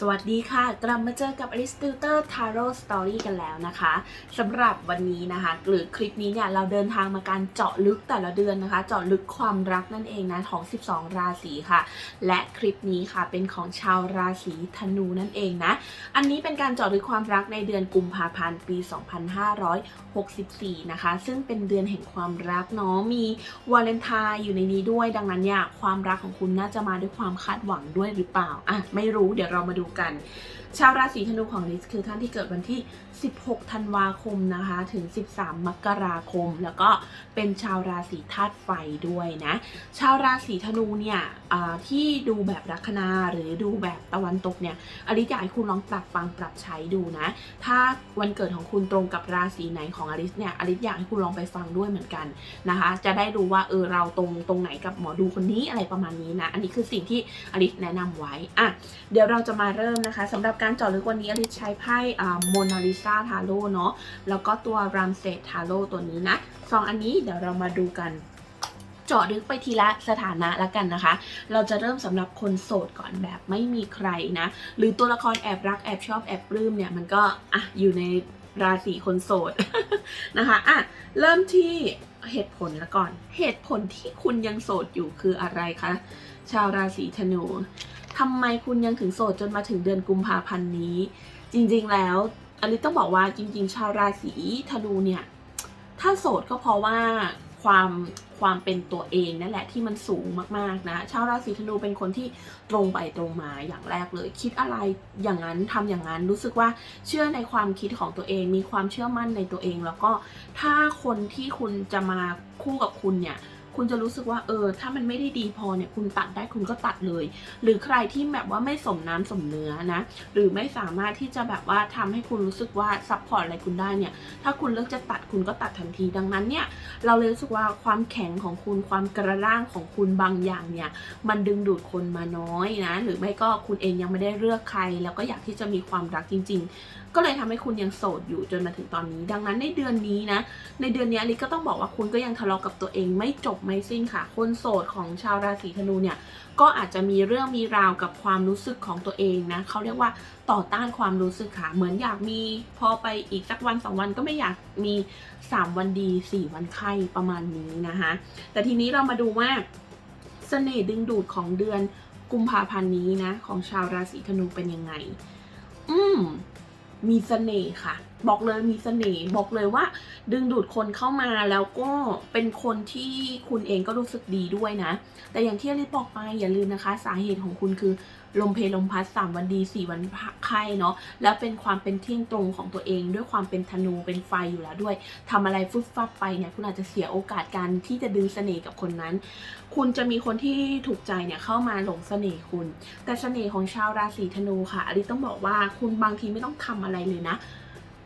สวัสดีค่ะ กลับมาเจอกับ a r i s t o t l e Tarot Story กันแล้วนะคะสำหรับวันนี้นะคะหรือคลิปนี้เนี่ยเราเดินทางมาการเจาะลึกแต่ละเดือนนะคะ เจาะลึกความรักนั่นเองนะของ 12 ราศีค่ะ และคลิปนี้ค่ะเป็นของชาวราศีธนูนั่นเองนะ อันนี้เป็นการเจาะลึกความรักในเดือนกุมภาพันธ์ปี 2564 นะคะ ซึ่งเป็นเดือนแห่งความรักเนาะมีวาเลนไทน์อยู่ในนี้ด้วย ดังนั้นเนี่ยความรักของคุณน่าจะมาด้วยความคาดหวังด้วยหรือเปล่าอะไม่รู้เดี๋ยวเรามาดูกัน ชาวราศีธนูของลิสคือท่านที่เกิดวันที่ 16 ธันวาคมนะคะ ถึง 13 มกราคม แล้วก็เป็นชาวราศีธาตุไฟด้วยนะ ชาวราศีธนูเนี่ยที่ดูแบบลัคนาหรือดูแบบตะวันตกเนี่ยอลิสอยากให้คุณลองปรับฟังปรับใช้ดูนะ ถ้าวันเกิดของคุณตรงกับราศีไหนของอลิสเนี่ยอลิสอยากให้คุณลองไปฟังด้วยเหมือนกันนะคะ จะได้รู้ว่าเออเราตรงตรงไหนกับหมอดูคนนี้อะไรประมาณนี้นะ อันนี้คือสิ่งที่อลิสแนะนำไว้อะเดี๋ยวเราจะมาเริ่มนะคะสำหรับการเจาะลึกวันนี้อลิซใช้ไพ่โมนาลิซาทาโร่เนาะแล้วก็ตัวรามเซตทาโร่ตัวนี้นะสองอันนี้เดี๋ยวเรามาดูกันเจาะลึกไปทีละสถานะละกันนะคะ เราจะเริ่มสำหรับคนโสดก่อนแบบไม่มีใครนะ หรือตัวละครแอบรักแอบชอบแอบปลื้มเนี่ยมันก็อะอยู่ในราศีคนโสดนะคะอะเริ่มที่เหตุผลละก่อน เหตุผลที่คุณยังโสดอยู่คืออะไรคะ ชาวราศีธนู ทำไมคุณยังถึงโสดจนมาถึงเดือนกุมภาพันธ์นี้ จริงๆแล้วอันนี้ต้องบอกว่าจริง ๆ ชาวราศีธนูเนี่ย ถ้าโสดก็เพราะว่าความความเป็นตัวเองนั่นแหละที่มันสูงมากๆนะ ชาวราศีธนูเป็นคนที่ตรงไปตรงมาอย่างแรกเลย คิดอะไรอย่างนั้นทำอย่างนั้นรู้สึกว่าเชื่อในความคิดของตัวเอง มีความเชื่อมั่นในตัวเอง แล้วก็ถ้าคนที่คุณจะมาคู่กับคุณเนี่ย คุณจะรู้สึกว่าเออ ถ้ามันไม่ได้ดีพอเนี่ยคุณตัดได้คุณก็ตัดเลย หรือใครที่แบบว่าไม่สมน้ำสมเนื้อนะ หรือไม่สามารถที่จะแบบว่าทำให้คุณรู้สึกว่าซัพพอร์ตอะไรคุณได้เนี่ย ถ้าคุณเลือกจะตัดคุณก็ตัดทันที ดังนั้นเนี่ย เราเลยรู้สึกว่าความแข็งของคุณความกระด้างของคุณบางอย่างเนี่ย มันดึงดูดคนมาน้อยนะ หรือไม่ก็คุณเองยังไม่ได้เลือกใคร แล้วก็อยากที่จะมีความรักจริง ๆ ก็เลยทำให้คุณยังโสดอยู่จนมาถึงตอนนี้ ดังนั้นในเดือนนี้นะ ในเดือนนี้ลิก็ต้องบอกว่าคุณก็ยังทะเลาะกับตัวเองไม่จบไม่สิ้นค่ะ คนโสดของชาวราศีธนูเนี่ยก็อาจจะมีเรื่องมีราวกับความรู้สึกของตัวเองนะเขาเรียกว่าต่อต้านความรู้สึกค่ะ เหมือนอยากมีพอไปอีกสักวันสองวันก็ไม่อยากมี 3 วันดี 4 วันไข้ประมาณนี้นะคะแต่ทีนี้เรามาดูว่าเสน่ห์ดึงดูดของเดือนกุมภาพันธ์นี้นะ ของชาวราศีธนูเป็นยังไง อืม มีเสน่ห์ค่ะ บอกเลยมีเสน่ห์บอกเลยว่า ดึงดูดคนเข้ามาแล้วก็เป็นคนที่คุณเองก็รู้สึกดีด้วยนะ แต่อย่างที่อลิบอกไปอย่าลืมนะคะ สาเหตุของคุณคือลมเพลลมพัดสามวันดีสี่วันไข้เนาะแล้วเป็นความเป็นเที่ยงตรงของตัวเอง ด้วยความเป็นธนูเป็นไฟอยู่แล้วด้วยทำอะไรฟุบฟับไปเนี่ยคุณอาจจะเสียโอกาสการที่จะดึงเสน่ห์กับคนนั้น คุณจะมีคนที่ถูกใจเนี่ยเข้ามาหลงเสน่ห์คุณ แต่เสน่ห์ของชาวราศีธนูค่ะอลิซต้องบอกว่าคุณบางทีไม่ต้องทำอะไรเลยนะ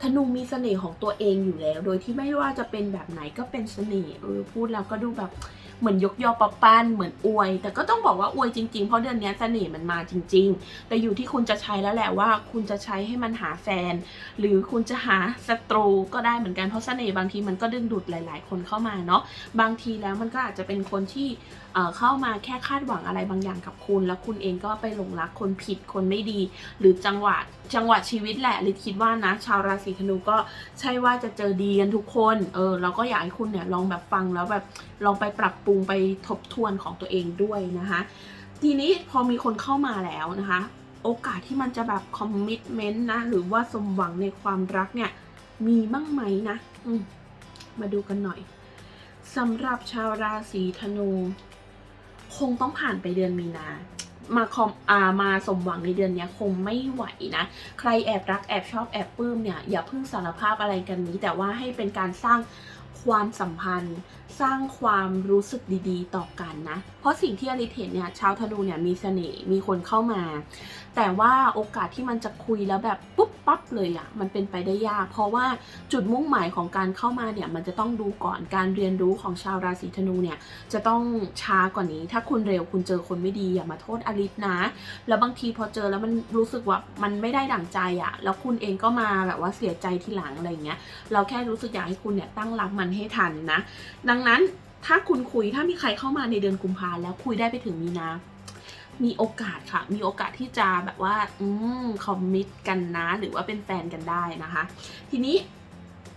ธนูมีเสน่ห์ของตัวเองอยู่แล้ว โดยที่ไม่ว่าจะเป็นแบบไหนก็เป็นเสน่ห์เออพูดแล้วก็ดูแบบเหมือนยกยอปะปั้นเหมือนอวย แต่ก็ต้องบอกว่าอวยจริงๆ เพราะเดือนนี้เสน่ห์มันมาจริง ๆ แต่อยู่ที่คุณจะใช้แล้วแหละว่า คุณจะใช้ให้มันหาแฟน หรือคุณจะหาศัตรูก็ได้เหมือนกันเพราะเสน่ห์บางทีมันก็ดึงดูดหลาย ๆ คนเข้ามาเนาะบางทีแล้วมันก็อาจจะเป็นคนที่เอ่อเข้ามาแค่คาดหวังอะไรบางอย่างกับคุณ แล้วคุณเองก็ไปหลงรักคนผิดคนไม่ดี หรือจังหวะ จังหวะชีวิตแหละลิศคิดว่านะ ชาวราศีธนูก็ใช่ว่าจะเจอดีกันทุกคน เออเราก็อยากให้คุณเนี่ยลองแบบฟังแล้วแบบลองไปปรับปรุงไปทบทวนของตัวเองด้วยนะคะ ทีนี้พอมีคนเข้ามาแล้วนะคะ โอกาสที่มันจะแบบคอมมิชเมนต์นะ หรือว่าสมหวังในความรักเนี่ย มีบ้างไหมนะอืมมาดูกันหน่อยสำหรับชาวราศีธนู คงต้องผ่านไปเดือนมีนา มาคอมอามาสมหวังในเดือนนี้คงไม่ไหวนะ ใครแอบรักแอบชอบแอบปลื้มเนี่ยอย่าเพิ่งสารภาพอะไรกันนี้ แต่ว่าให้เป็นการสร้างความสัมพันธ์ สร้างความรู้สึกดีๆ ต่อกันนะ เพราะสิ่งที่อลิเห็นเนี่ยชาวธนูเนี่ยมีเสน่ห์มีคนเข้ามา แต่ว่าโอกาสที่มันจะคุยแล้วแบบปุ๊บปั๊บเลยอะ่ะมันเป็นไปได้ยาก เพราะว่าจุดมุ่งหมายของการเข้ามาเนี่ยมันจะต้องดูก่อนการเรียนรู้ของชาวราศีธนูเนี่ยจะต้องช้ากว่านี้ ถ้าคุณเร็วคุณเจอคนไม่ดีอย่ามาโทษอลิสนะ แล้วบางทีพอเจอแล้วมันรู้สึกว่ามันไม่ได้ดั่งใจอะแล้วคุณเองก็มาแบบว่าเสียใจทีหลังอะไรเงี้ยเราแค่รู้สึกอยากให้คุณเนี่ยตั้งรับมันให้ทันนะดังนั้นถ้าคุณคุยถ้ามีใครเข้ามาในเดือนกุมภาแล้วคุยได้ไปถึงมีนา มีโอกาสค่ะ มีโอกาสที่จะแบบว่า อืมคอมมิตกันนะ หรือว่าเป็นแฟนกันได้นะคะ ทีนี้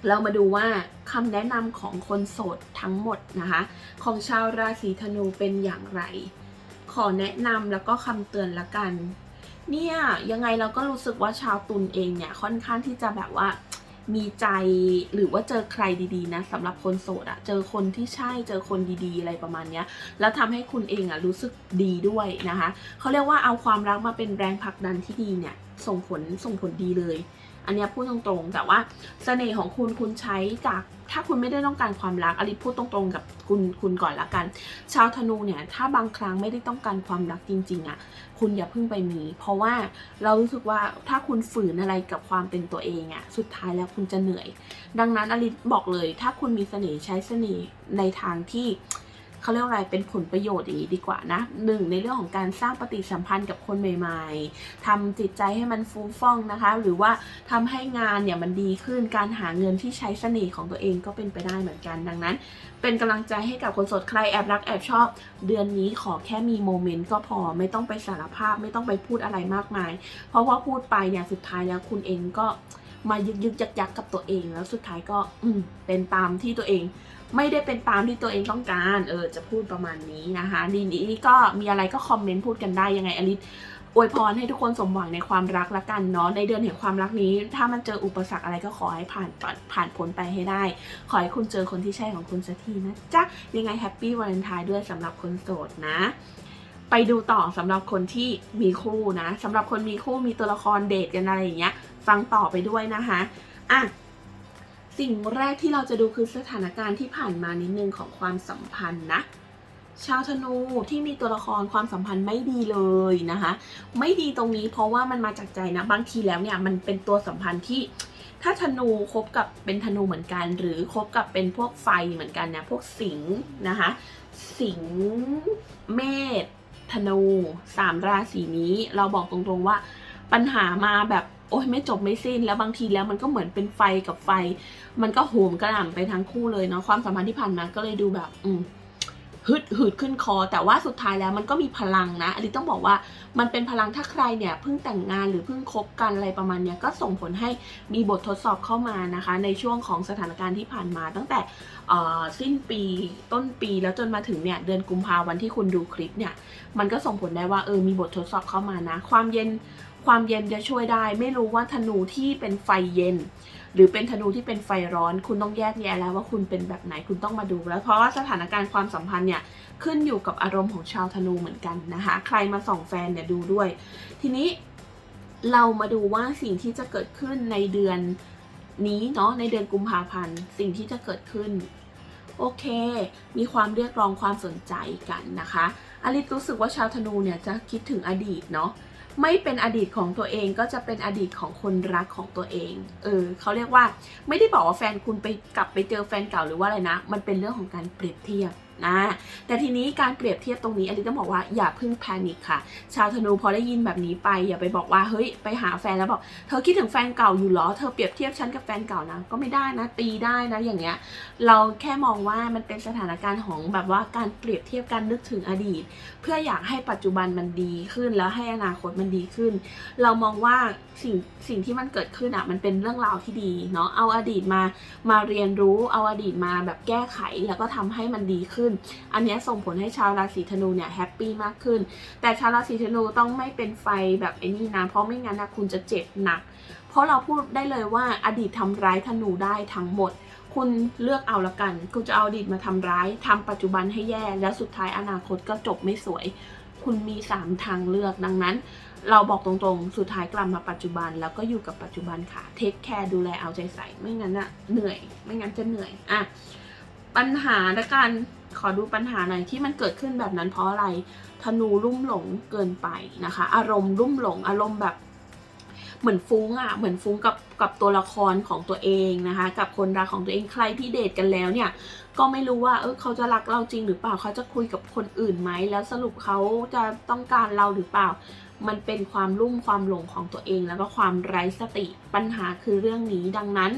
เรามาดูว่าคำแนะนำของคนโสดทั้งหมดนะคะ ของชาวราศีธนูเป็นอย่างไร ขอแนะนำแล้วก็คำเตือนละกัน เนี่ยยังไงเราก็รู้สึกว่าชาวตุลเองเนี่ยค่อนข้างที่จะแบบว่า มีใจหรือว่าเจอใครดีๆนะสำหรับคนโสดอะเจอคนที่ใช่เจอคนดีๆ อะไรประมาณเนี้ยแล้วทำให้คุณเองอะรู้สึกดีด้วยนะคะเขาเรียกว่าเอาความรักมาเป็นแรงผลักดันที่ดีเนี่ยส่งผลส่งผลดีเลย อันนี้พูดตรงๆ แต่ว่าเสน่ห์ของคุณคุณใช้จากถ้าคุณไม่ได้ต้องการความรักอลิพูดตรงๆ กับคุณคุณก่อนละกัน ชาวธนูเนี่ยถ้าบางครั้งไม่ได้ต้องการความรักจริงๆอะ่ะคุณอย่าเพิ่งไปมี เพราะว่าเรารู้สึกว่าถ้าคุณฝืนอะไรกับความเป็นตัวเองอะ่ะสุดท้ายแล้วคุณจะเหนื่อย ดังนั้นอลิบอกเลย ถ้าคุณมีเสน่ห์ใช้เสน่ห์ในทางที่ เขาเรียกว่าอะไรเป็นผลประโยชน์อย่างนี้ดีกว่านะหนึ่งในเรื่องของการสร้างปฏิสัมพันธ์กับคนใหม่ๆทำจิตใจให้มันฟูฟ่องนะคะ หรือว่าทำให้งานเนี่ยมันดีขึ้นการหาเงินที่ใช้เสน่ห์ของตัวเองก็เป็นไปได้เหมือนกันดังนั้น เป็นกำลังใจให้กับคนสดใครแอบรักแอบชอบ เดือนนี้ขอแค่มีโมเมนต์ก็พอไม่ต้องไปสารภาพไม่ต้องไปพูดอะไรมากมาย เพราะว่าพูดไปเนี่ยสุดท้ายแล้วคุณเองก็มายึกยึกยักยักกับตัวเองแล้วสุดท้ายก็ อืมเป็นตามที่ตัวเอง ไม่ได้เป็นตามที่ตัวเองต้องการ เออ จะพูดประมาณนี้นะคะดีนี้ก็มีอะไรก็คอมเมนต์พูดกันได้ยังไงอลิสอวยพรให้ทุกคนสมหวังในความรักละกันเนาะในเดือนแห่งความรักนี้ ถ้ามันเจออุปสรรคอะไรก็ขอให้ผ่านผ่านพ้นไปให้ได้ ขอให้คุณเจอคนที่ใช่ของคุณสักทีนะจ๊ะยังไงแฮปปี้วาเลนไทน์ด้วยสำหรับคนโสดนะ ไปดูต่อสำหรับคนที่มีคู่นะสำหรับคนมีคู่มีตัวละครเดทกันอะไรอย่างเงี้ย ฟังต่อไปด้วยนะคะอะ สิ่งแรกที่เราจะดูคือสถานการณ์ที่ผ่านมานิดนึงของความสัมพันธ์นะ ชาวธนูที่มีตัวละครความสัมพันธ์ไม่ดีเลยนะคะ ไม่ดีตรงนี้เพราะว่ามันมาจากใจนะ บางทีแล้วเนี่ยมันเป็นตัวสัมพันธ์ที่ ถ้าธนูคบกับเป็นธนูเหมือนกัน หรือคบกับเป็นพวกไฟเหมือนกันเนี่ยพวกสิงห์นะคะ สิงห์เมษธนูสามราศีนี้เราบอกตรงๆว่า ปัญหามาแบบโอ้ยไม่จบไม่สิ้น แล้วบางทีแล้วมันก็เหมือนเป็นไฟกับไฟ มันก็โหมกระหน่ำไปทั้งคู่เลยเนาะความสัมพันธ์ที่ผ่านมาก็เลยดูแบบ อืมฮึดหืดขึ้นคอ แต่ว่าสุดท้ายแล้วมันก็มีพลังนะอันนี้ต้องบอกว่ามันเป็นพลังถ้าใครเนี่ยเพิ่งแต่งงานหรือเพิ่งคบกันอะไรประมาณเนี้ยก็ส่งผลให้มีบททดสอบเข้ามานะคะ ในช่วงของสถานการณ์ที่ผ่านมา ตั้งแต่สิ้นปีต้นปีแล้วจนมาถึงเนี่ยเดือนกุมภาวันที่คุณดูคลิปเนี่ย มันก็ส่งผลได้ว่าเออมีบททดสอบเข้ามานะ ความเย็น ความเย็นจะช่วยได้ ไม่รู้ว่าธนูที่เป็นไฟเย็น หรือเป็นธนูที่เป็นไฟร้อน คุณต้องแยกแยะแล้วว่าคุณเป็นแบบไหนคุณต้องมาดูแล้วเพราะว่าสถานการณ์ความสัมพันธ์เนี่ยขึ้นอยู่กับอารมณ์ของชาวธนูเหมือนกันนะคะ ใครมาส่องแฟนเนี่ยดูด้วย ทีนี้เรามาดูว่าสิ่งที่จะเกิดขึ้นในเดือนนี้เนาะในเดือนกุมภาพันธ์สิ่งที่จะเกิดขึ้นโอเค มีความเรียกร้องความสนใจกันนะคะอลิสรู้สึกว่าชาวธนูเนี่ยจะคิดถึงอดีตเนาะ ไม่เป็นอดีตของตัวเองก็จะเป็นอดีตของคนรักของตัวเอง เออเขาเรียกว่าไม่ได้บอกว่าแฟนคุณไปกลับไปเจอแฟนเก่าหรือว่าอะไรนะ มันเป็นเรื่องของการเปรียบเทียบ นะแต่ทีนี้การเปรียบเทียบตรงนี้อันนี้ต้องบอกว่าอย่าพิ่งแพนิคค่ะ ชาวธนูพอได้ยินแบบนี้ไป อย่าไปบอกว่าเฮ้ยไปหาแฟนแล้วบอกเธอคิดถึงแฟนเก่าอยู่หรอเธอเปรียบเทียบฉันกับแฟนเก่านะก็ไม่ได้นะตีได้นะอย่างเงี้ยเราแค่มองว่ามันเป็นสถานการณ์ของแบบว่าการเปรียบเทียบการนึกถึงอดีต เพื่ออยากให้ปัจจุบันมันดีขึ้นแล้วให้อนาคตมันดีขึ้น เรามองว่าสิ่งสิ่งที่มันเกิดขึ้นอะมันเป็นเรื่องราวที่ดีเนาะเอาอดีตมามาเรียนรู้เอาอดีตมาแบบแก้ไขแล้วก็ทำให้มันดีขึ้นอันนี้ส่งผลให้ชาวราศีธนูเนี่ยแฮปปี้มากขึ้น แต่ชาวราศีธนูต้องไม่เป็นไฟแบบไอ้นี่นะ เพราะไม่งั้นนะคุณจะเจ็บหนัก เพราะเราพูดได้เลยว่าอดีตทำร้ายธนูได้ทั้งหมดคุณเลือกเอาละกัน คุณจะเอาอดีตมาทำร้ายทำปัจจุบันให้แย่ แล้วสุดท้ายอนาคตก็จบไม่สวย คุณมีสามทางเลือก ดังนั้น เราบอกตรงๆ สุดท้ายกลับมาปัจจุบัน แล้วก็อยู่กับปัจจุบันค่ะ เทคแคร์ดูแลเอาใจใส่ ไม่งั้นอะเหนื่อย ไม่งั้นจะเหนื่อย อะ ปัญหาละกันขอดูปัญหาหน่อยที่มันเกิดขึ้นแบบนั้นเพราะอะไรธนูลุ่มหลงเกินไปนะคะ อารมณ์ลุ่มหลงอารมณ์แบบเหมือนฟุ้งอะเหมือนฟุ้งกับกับตัวละครของตัวเองนะคะ กับคนรักของตัวเองใครที่เดทกันแล้วเนี่ย ก็ไม่รู้ว่าเออเขาจะรักเราจริงหรือเปล่าเขาจะคุยกับคนอื่นไหมแล้วสรุปเขาจะต้องการเราหรือเปล่า มันเป็นความลุ่มความหลงของตัวเอง แล้วก็ความไร้สติปัญหาคือเรื่องนี้ดังนั้น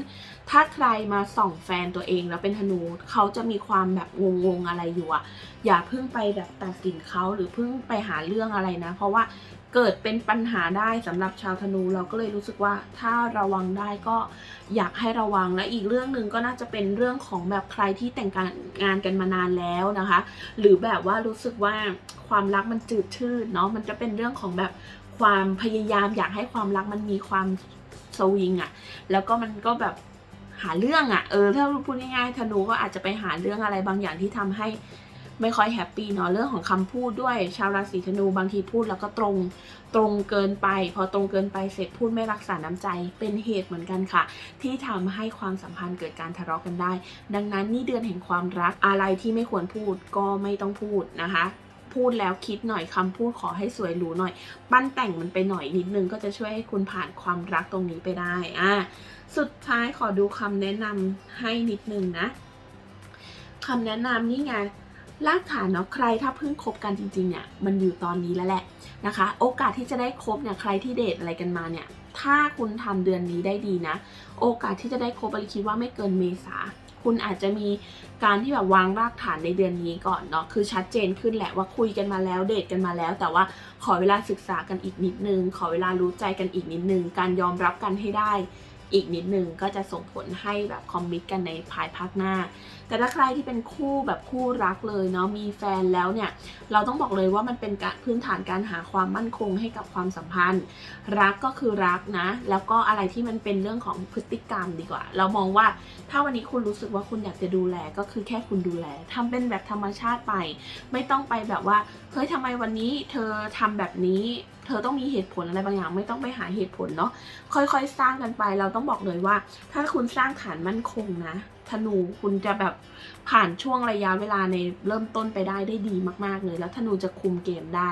ถ้าใครมาส่องแฟนตัวเองแล้วเป็นธนูเขาจะมีความแบบงงๆอะไรอยู่อะอย่าเพิ่งไปแบบตัดสินเขาหรือเพิ่งไปหาเรื่องอะไรนะ เพราะว่า เกิดเป็นปัญหาได้สำหรับชาวธนู เราก็เลยรู้สึกว่าถ้าระวังได้ก็อยากให้ระวังและอีกเรื่องหนึ่งก็น่าจะเป็นเรื่องของแบบใครที่แต่งการงานกันมานานแล้วนะคะ หรือแบบว่ารู้สึกว่าความรักมันจืดชืดเนาะมันจะเป็นเรื่องของแบบความพยายามอยากให้ความรักมันมีความสวิงอะแล้วก็มันก็แบบหาเรื่องอะเออถ้าพูดง่ายๆธนูก็อาจจะไปหาเรื่องอะไรบางอย่างที่ทำให้ ไม่ค่อยแฮปปี้เนาะเรื่องของคำพูดด้วย ชาวราศีธนูบางทีพูดแล้วก็ตรงตรงเกินไป พอตรงเกินไปเสร็จพูดไม่รักษาน้ำใจเป็นเหตุเหมือนกันค่ะ ที่ทำให้ความสัมพันธ์เกิดการทะเลาะกันได้ ดังนั้นนี่เดือนแห่งความรักอะไรที่ไม่ควรพูดก็ไม่ต้องพูดนะคะพูดแล้วคิดหน่อยคำพูดขอให้สวยหรูหน่อย ปั้นแต่งมันไปหน่อยนิดนึงก็จะช่วยให้คุณผ่านความรักตรงนี้ไปได้อะสุดท้ายขอดูคำแนะนำให้นิดนึงนะคำแนะนำนี่ไง รากฐานเนาะใครถ้าเพิ่งคบกันจริงๆเนี่ยมันอยู่ตอนนี้แล้วแหละนะคะ โอกาสที่จะได้คบเนี่ยใครที่เดทอะไรกันมาเนี่ยถ้าคุณทำเดือนนี้ได้ดีนะ โอกาสที่จะได้คบอลิคิดว่าไม่เกินเมษา คุณอาจจะมีการที่แบบวางรากฐานในเดือนนี้ก่อนเนาะคือชัดเจนขึ้นแหละว่าคุยกันมาแล้วเดทกันมาแล้ว แต่ว่าขอเวลาศึกษากันอีกนิดนึง ขอเวลารู้ใจกันอีกนิดนึง การยอมรับกันให้ได้ อีกนิดนึงก็จะส่งผลให้แบบคอมมิตกันในภายภาคหน้า แต่ถ้าใครที่เป็นคู่แบบคู่รักเลยเนาะมีแฟนแล้วเนี่ย เราต้องบอกเลยว่ามันเป็นพื้นฐานการหาความมั่นคงให้กับความสัมพันธ์ รักก็คือรักนะ แล้วก็อะไรที่มันเป็นเรื่องของพฤติกรรมดีกว่า เรามองว่าถ้าวันนี้คุณรู้สึกว่าคุณอยากจะดูแลก็คือแค่คุณดูแลทำเป็นแบบธรรมชาติไป ไม่ต้องไปแบบว่าเฮ้ยทำไมวันนี้เธอทำแบบนี้ เธอต้องมีเหตุผลอะไรบางอย่าง ไม่ต้องไปหาเหตุผลเนาะค่อยๆ สร้างกันไป เราต้องบอกเลยว่า ถ้าคุณสร้างฐานมั่นคงนะธนูคุณจะแบบผ่านช่วงระยะเวลาในเริ่มต้นไปได้ได้ดีมากๆเลย แล้วธนูจะคุมเกมได้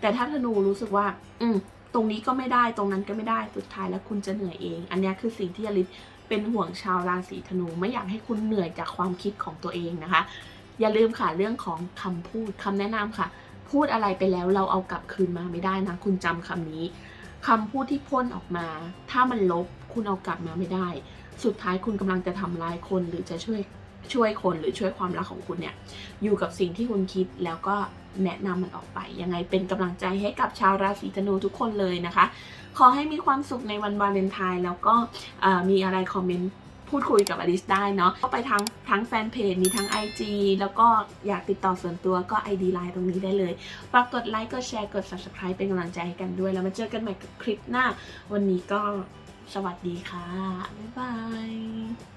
แต่ถ้าธนูรู้สึกว่า อืมตรงนี้ก็ไม่ได้ตรงนั้นก็ไม่ได้สุดท้ายแล้วคุณจะเหนื่อยเอง อันนี้คือสิ่งที่อลิสเป็นห่วงชาวราศีธนูไม่อยากให้คุณเหนื่อยจากความคิดของตัวเองนะคะ อย่าลืมค่ะเรื่องของคำพูดคำแนะนำค่ะ พูดอะไรไปแล้วเราเอากลับคืนมาไม่ได้นะ คุณจำคำนี้คำพูดที่พ่นออกมา ถ้ามันลบคุณเอากลับมาไม่ได้ สุดท้ายคุณกำลังจะทำร้ายคนหรือจะช่วยช่วยคนหรือช่วยความรักของคุณเนี่ยอยู่กับสิ่งที่คุณคิดแล้วก็แนะนำมันออกไป ยังไงเป็นกำลังใจให้กับชาวราศีธนูทุกคนเลยนะคะ ขอให้มีความสุขในวันวาเลนไทน์แล้วก็มีอะไรคอมเมนต์ พูดคุยกับอลิสได้เนาะก็ไปทั้งทั้งแฟนเพจมีทั้ง IG แล้วก็อยากติดต่อส่วนตัวก็ ID ไลน์ตรงนี้ได้เลยฝากกดไลค์กดแชร์กด Subscribe เป็นกำลังใจให้กันด้วย แล้วมาเจอกันใหม่กับคลิปหน้า วันนี้ก็สวัสดีค่ะ บ๊ายบาย